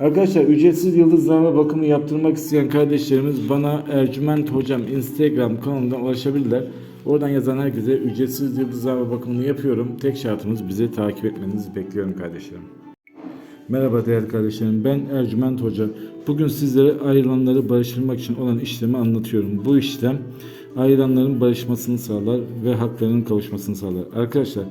Arkadaşlar ücretsiz yıldızlama bakımı yaptırmak isteyen kardeşlerimiz bana Ercüment Hocam Instagram kanalından ulaşabilirler. Oradan yazan herkese ücretsiz yıldızlama bakımını yapıyorum. Tek şartımız bizi takip etmenizi bekliyorum kardeşlerim. Merhaba değerli kardeşlerim. Ben Ercüment Hoca. Bugün sizlere ayrılanları barıştırmak için olan işlemi anlatıyorum. Bu işlem ayrılanların barışmasını sağlar ve haklarının kavuşmasını sağlar. Arkadaşlar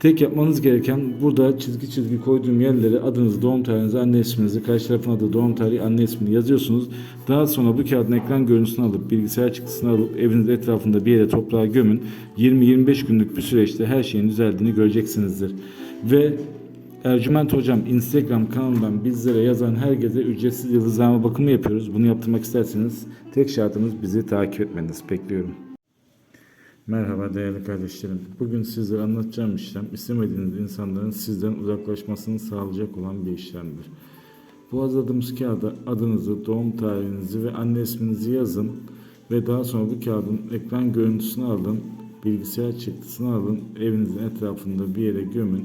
tek yapmanız gereken burada çizgi çizgi koyduğum yerlere adınızı, doğum tarihinizi, anne isminizi, karşı tarafın adı, doğum tarihi, anne ismini yazıyorsunuz. Daha sonra bu kağıdın ekran görüntüsünü alıp bilgisayar çıktısını alıp evinizin etrafında bir yere toprağa gömün. 20-25 günlük bir süreçte her şeyin düzeldiğini göreceksinizdir. Ve Ercüment Hocam Instagram kanalından bizlere yazan herkese ücretsiz yıldızlama bakımı yapıyoruz. Bunu yaptırmak isterseniz tek şartımız bizi takip etmeniz. Bekliyorum. Merhaba değerli kardeşlerim. Bugün sizlere anlatacağım işlem istemediğiniz insanların sizden uzaklaşmasını sağlayacak olan bir işlemdir. Bu hazırladığımız kağıda adınızı, doğum tarihinizi ve anne isminizi yazın ve daha sonra bu kağıdın ekran görüntüsünü alın, bilgisayar çıktısını alın, evinizin etrafında bir yere gömün.